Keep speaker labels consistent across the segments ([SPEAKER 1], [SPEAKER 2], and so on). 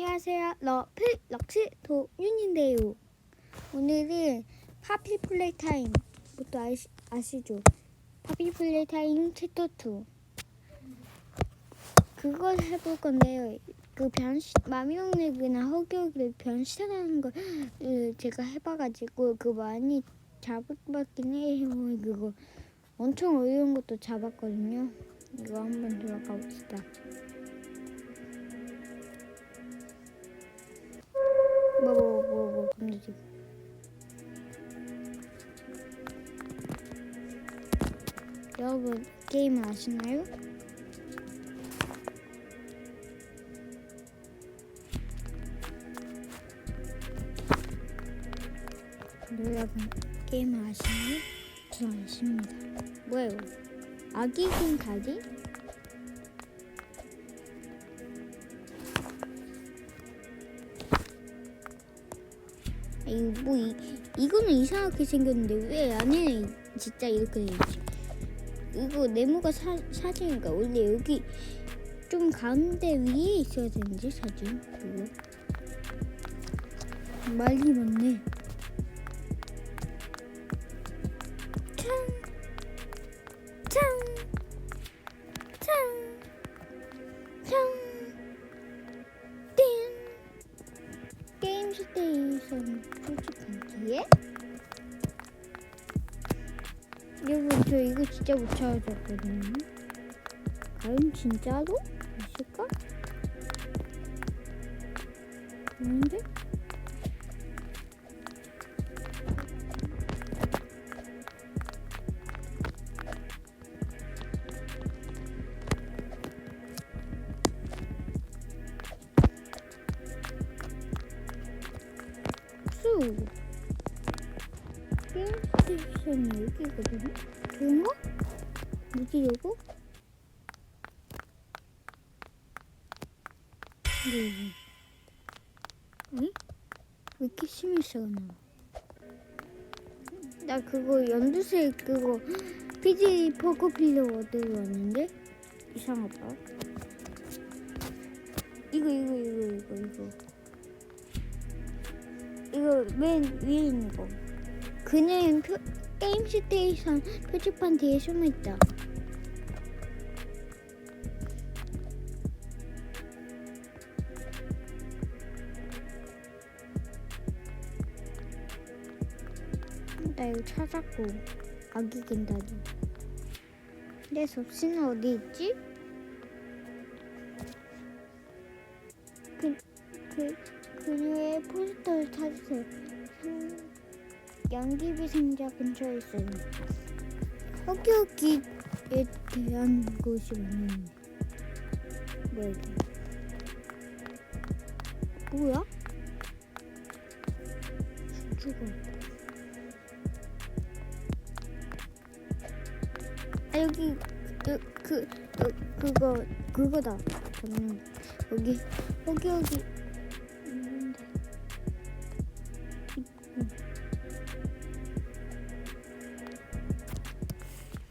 [SPEAKER 1] 안녕하세요. 러플 럭스 도윤인데요. 오늘은 파피 플레이 타임부터 아시, 아시죠? 파피 플레이 타임 챕터 2. 그걸 해볼 건데요. 그 변신 마미동네그나 허기허기를 변신하는 걸 으, 제가 해봐가지고 그 많이 잡았긴 해요. 그거 엄청 어려운 것도 잡았거든요. 이거 한번 들어가 봅시다. 뭐 뭐 뭐뭐 지금 여러분 게임을 아시나요? 여러분 게임을 아시나요? 저는 아십니다. 뭐예요? 아기 곰가기? 뭐 이, 이거는 이상하게 생겼는데 왜 안에는 진짜 이렇게 돼 있지? 이거 네모가 사, 사진인가? 원래 여기 좀 가운데 위에 있어야 되는지 사진. 그거? 말이 많네 진짜 못 찾아줬거든요 과연 진짜로? 있을까? 아닌데? 수 게임 스테이션이 여기거든요? 뭐지 이거? 네. 응? 왜 이렇게 심해서가 나와? 나 그거 연두색 그거 피지 포커필러 얻으러 왔는데 이상하다. 이거 이거 이거 이거 이거 이거 맨 위에 있는 거. 그냥 표, 게임 스테이션 표지판 뒤에 숨어 있다. 나 이거 찾았고 아기 겐다리. 내 접시는 어디 있지? 그, 그, 그녀의 포스터를 찾으세요. 음, 양귀비 상자 근처에 있어요. 허기허기에 대한 곳이 많은데. 뭐야? 뭐야? 죽어. 아 여기 그, 그, 그 그거 그거다. 저는 여기 허기허기 있는데.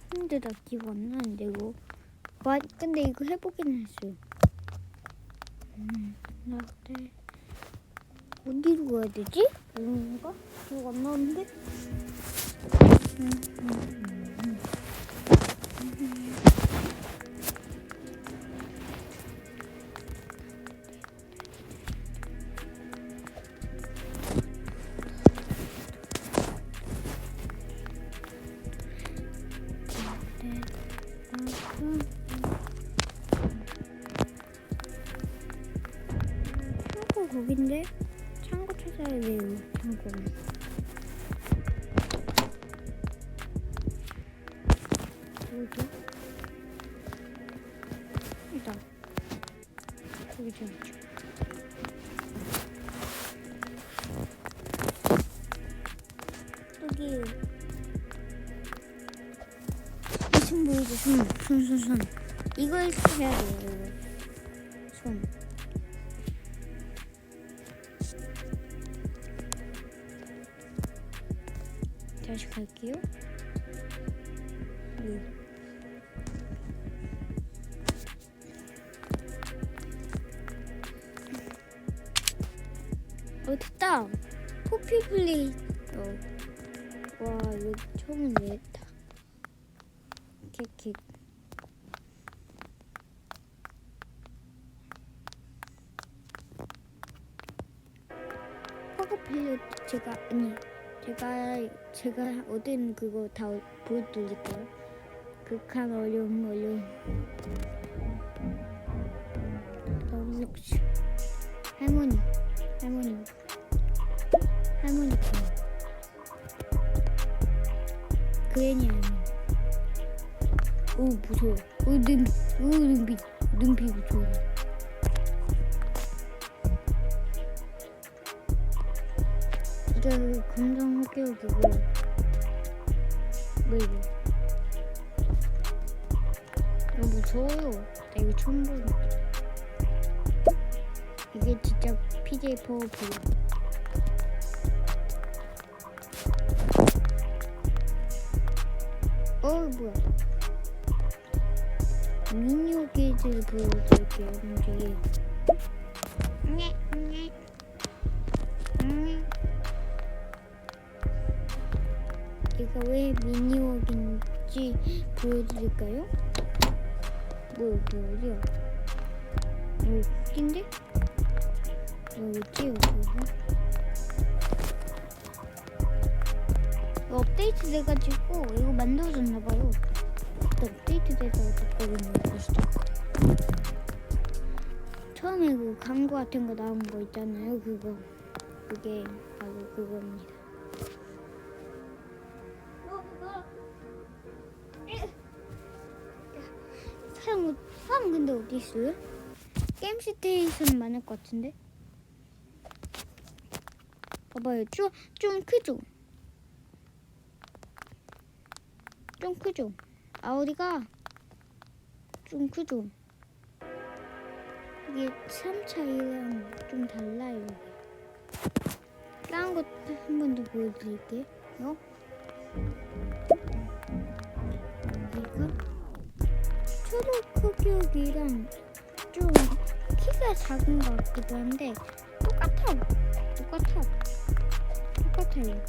[SPEAKER 1] 근데 나 기억 안 나는데 이거. 와, 근데 이거 해보긴 했어요. 음, 나 그때 어디로 가야 되지? 뭔가 기억 안 나는데. 음, 음, 음, 거긴데? 창고 찾아야 돼요, 창고. 뭐지? 이다. 여기 저기 여기 손 보이지? 손, 손, 손, 손. 이걸 해야 돼요, 이거. 손. 다시 갈게요. 네. 어 됐다. 포피 플레이. 어. 와 이거 처음 냈다. 킥킥. 허그 플레이 제가 아니 제가 제가 얻은 그거 다 보여드릴까요? 극한 어려움 어려움. 너무. 할머니 할머니 할머니 그랜이 할머니 오 무서워 오 눈, 오 눈빛 눈빛 무서워 학교 그거 뭐 이거. 이거 무서워요. 나 이거 처음 보는 이게 진짜 PJ 파워풀 어 뭐야. 미니오 게이지를 보여드릴게요. 움직 보여드릴까요? 뭐, 뭐, 어디야? 뭐였지, 이거? 이거 업데이트 돼가지고 이거 만들어졌나봐요. 업데이트 돼서 됐거든요, 보시죠. 처음에 그 광고 같은 거 나온 거 있잖아요, 그거. 그게 바로 그겁니다. 근데 어디 있어요? 게임 스테이션 많을 것 같은데? 봐봐요. 좀, 좀 크죠? 좀 크죠? 아우디가 좀 크죠? 이게 3차이랑 좀 달라요. 다른 것한번 더 보여드릴게요. 흑역이랑 좀 키가 작은 것 같기도 한데 똑같아. 똑같아. 똑같아요.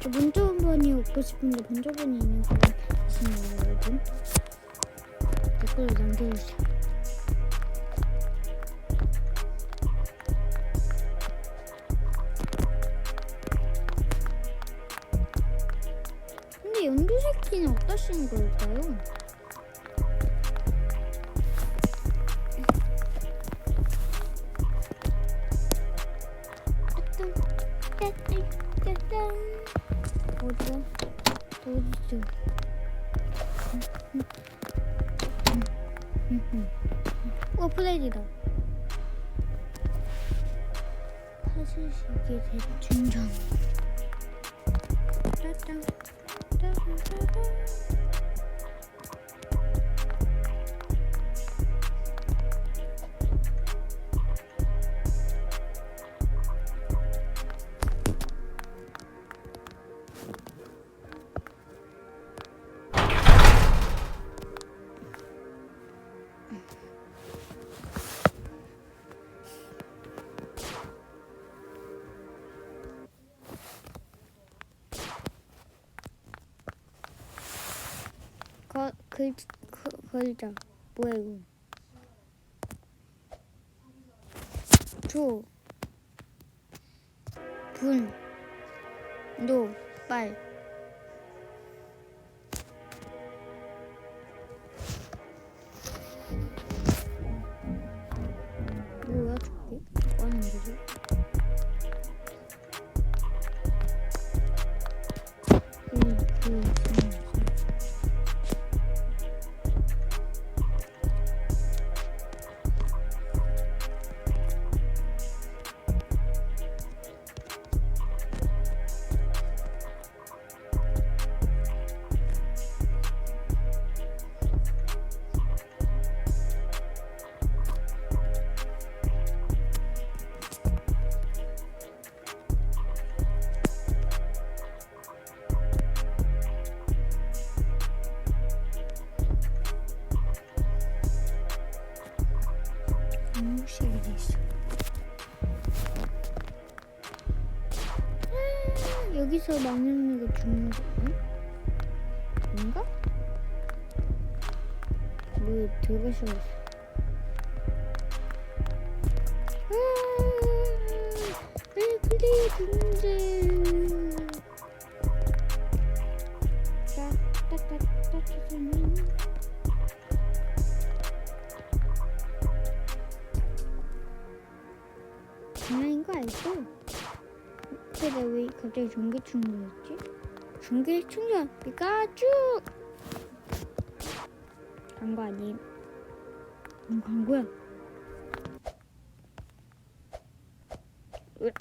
[SPEAKER 1] 저 문조번이 얻고 싶은데 문조번이 있는 사람 있나요, 여러분? 댓글로 남겨주세요. 어디야? 어디죠? 오 플레이다. 파스식의 대충전. 따땅, 따땅, 따땅. 거, 글, 거, 걸자. 뭐야, 이거? 조, 분, 노, 빨. 뭐야, 저게? 뭐 하는 거지? 여기서 막내가 죽는 거 아닌가? 뭐 들어가셔 플레이 군대 따따따따따따 장난인 거 알죠? 근데 왜 갑자기 전기 충전했지? 전기 충전 피카츄 간거 아님? 음? 으악.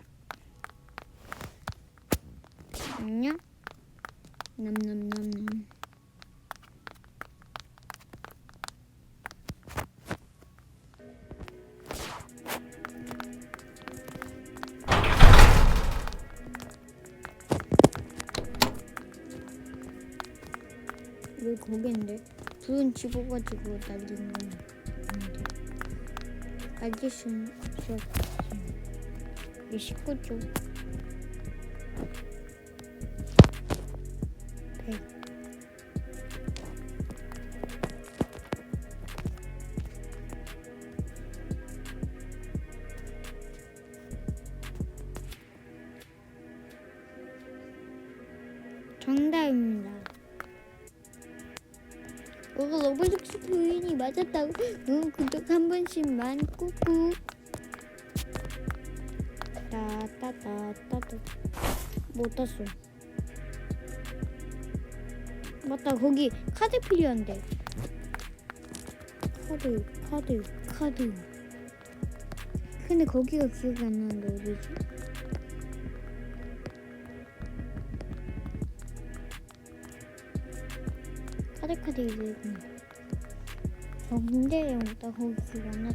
[SPEAKER 1] 안녕? 남남남남 왜 거긴데? 불은 집어가지고 날린 건 아닌데 알길 수는 없었지 이 식구죠 백 정답입니다. 오가 로블록스 부인이 맞았다고. 응, 구독 한 번씩만 꾹꾹. 따따따따따. 못 땄어. 맞다, 거기 카드 필요한데. 카드, 카드, 카드. 근데 거기가 기억이 안 나는데 어디지? 카드 카드 이거 저 문제에 없다 거기 기억 안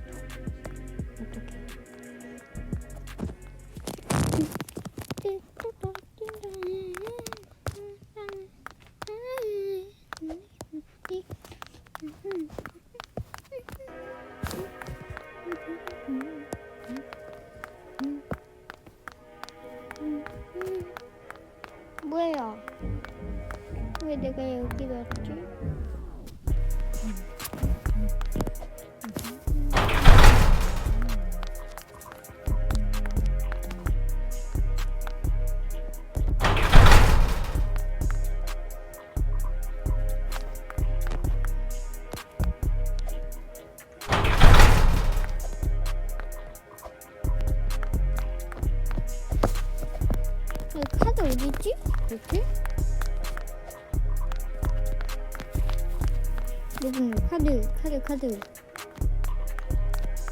[SPEAKER 1] 카드, 카드, 카드.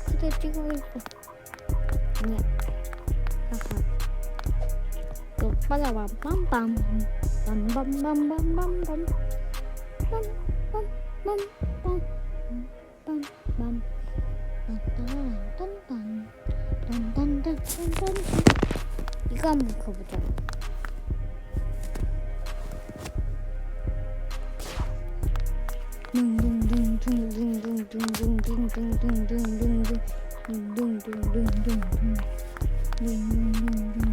[SPEAKER 1] 카드 찍고 있어. 아니야. 하하. 또 빠라밤 빰빰. 빰빰빰빰빰빰. 빰빰빰빰빰. 빰빰. 딴딴딴딴. 딴딴딴딴딴. 이거 한번 가보자. 뭐야?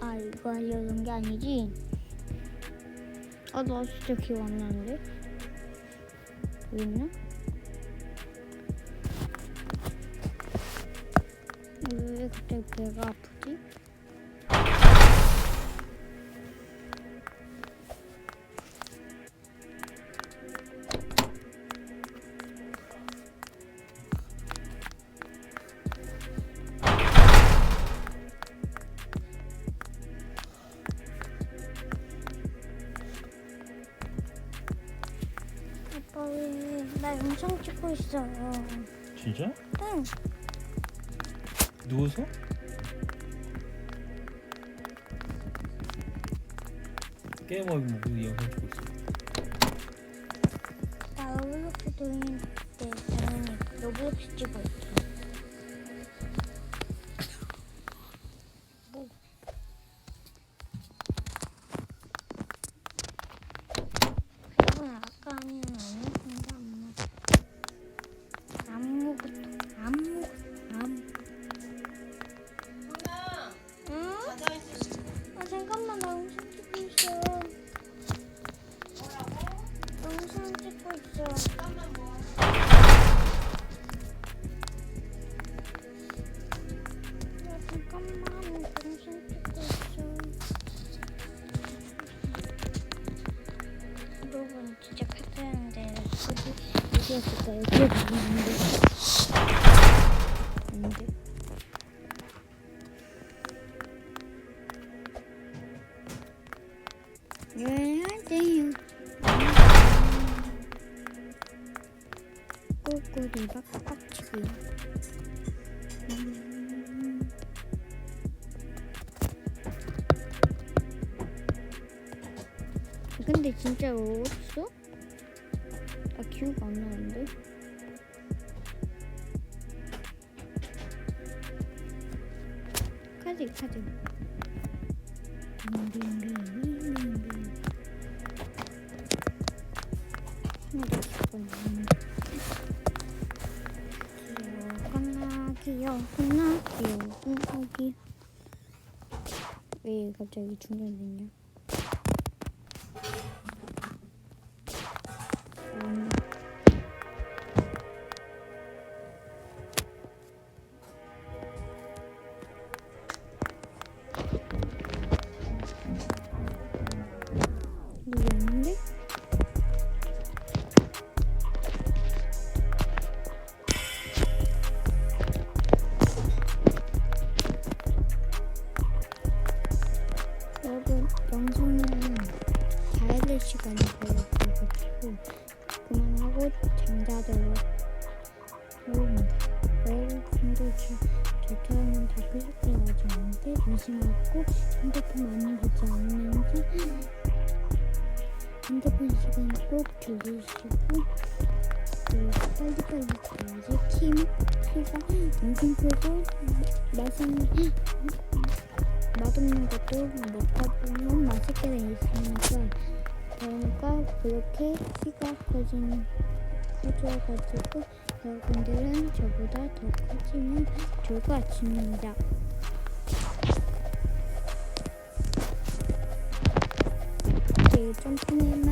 [SPEAKER 1] 아 이거 하려는 게 아니지? 아 나 진짜 기억 안 나는데? 여기 있나? 영상 찍고 있어.
[SPEAKER 2] 진짜?
[SPEAKER 1] 응.
[SPEAKER 2] 누워서? 게임하고 뭐 영상 찍고 있어.
[SPEAKER 1] 나 로블록스 때 당연히 로블록스 찍고 있 어디였을까? 여기였는데. 아닌데. 왜 하세요? 꼬꼬리 빡빡치기. 카드 카드. 빙빙빙빙빙빙. 하나도 기억 안 나는데. 귀여워 귀여워 귀여워 귀여워 왜 갑자기 중단됐냐 핸드폰 시간 꼭 줄이시고 빨리빨리 자야지 키, 키가 크고 맛있는 맛없는 것도 먹어보면 맛있게 돼 있으니까 그러니까 그렇게 키가 커진 커져가지고 여러분들은 저보다 더 커지면 좋을 것 같습니다. 이제 점